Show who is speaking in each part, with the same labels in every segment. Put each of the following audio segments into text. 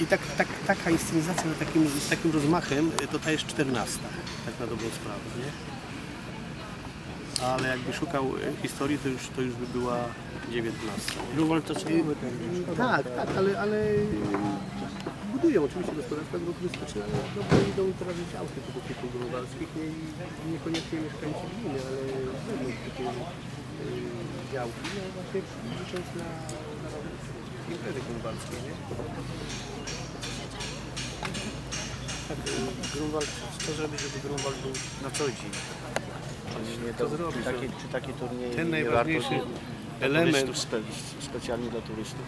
Speaker 1: I tak, tak, taka inscenizacja z takim, z takim rozmachem, y, to ta jest 14, tak na dobrą sprawę, nie? Ale jakby szukał y, historii, to już, to już by była 19.
Speaker 2: Grunwald to
Speaker 1: Tak, tak, ale, ale budują oczywiście gospodarstwa agroturystyczne, ale dobrze idą teraz działki tego typu grunwaldzkich nie, i niekoniecznie mieszkańcy gminy, ale zewnątrz takie y, działki, no właśnie licząc na, na imprezy grunwaldzkie, nie?
Speaker 2: Grunwald, co zrobić, żeby Grunwald był na co dzień? Czy, nie
Speaker 1: Co
Speaker 2: do,
Speaker 1: zrobić,
Speaker 2: czy, takie, czy takie turnieje
Speaker 1: Ten
Speaker 2: nie
Speaker 1: najważniejszy element.
Speaker 2: turystów, spe, specjalnie dla turystów?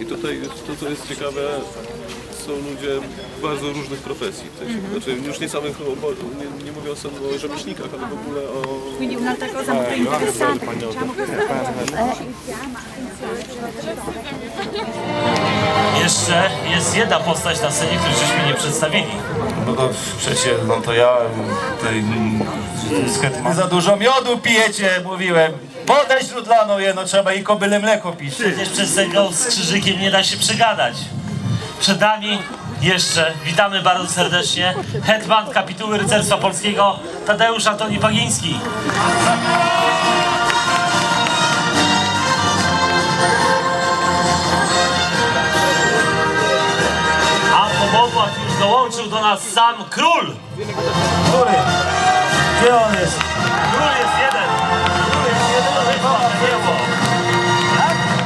Speaker 3: I tutaj to, co jest ciekawe, są ludzie bardzo różnych profesji. W sensie, Znaczy już nie samych, o, bo- nie, nie mówiąc o rzemieślnikach, ale w ogóle o
Speaker 4: Quindi una altra cosa
Speaker 5: Jeszcze jest jedna postać na scenie, której żeśmy nie przedstawili.
Speaker 6: No to przecież, no to ja tutaj mm, Wy za dużo miodu pijecie, mówiłem. Podaj śródlaną je, no trzeba i kobyle mleko pić.
Speaker 5: Przecież przez tego z krzyżykiem nie da się przegadać. Przed nami jeszcze, witamy bardzo serdecznie, hetman kapituły rycerstwa polskiego Tadeusz Antoni Pagiński. Już dołączył do nas sam król.
Speaker 6: Który? Gdzie on jest?
Speaker 5: Król jest jeden. Król jest jeden, to wyszła na niebo.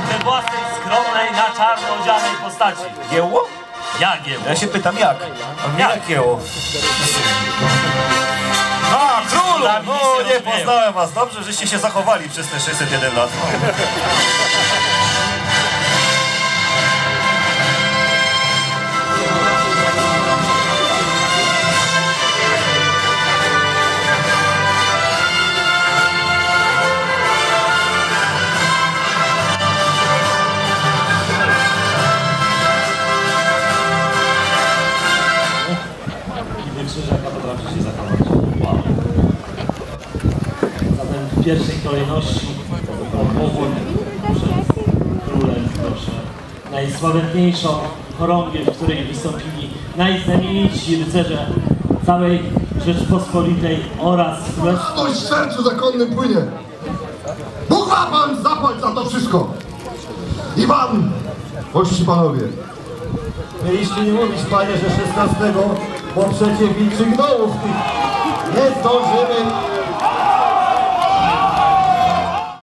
Speaker 5: We własnej skromnej, na czarno odzianej postaci.
Speaker 6: Giełło?
Speaker 5: Jagieł.
Speaker 6: Ja się pytam jak? Mnie
Speaker 5: Jak?
Speaker 6: jak? A, król! No
Speaker 5: nie
Speaker 6: poznałem was. Dobrze, żeście się zachowali przez te 601 lat.
Speaker 5: Pierwszej kolejności o powód przed królem proszę. Najsławetniejszą chorągiew, w której wystąpili najznamienici rycerze całej Rzeczpospolitej oraz Królestwa.
Speaker 7: Radość w sercu zakonnym płynie. Bóg ma pan zapłać za to wszystko. I pan, poczci panowie.
Speaker 8: Mieliście nie mówić, panie, że 16, bo przecie wilczych dołów tych nie zdążymy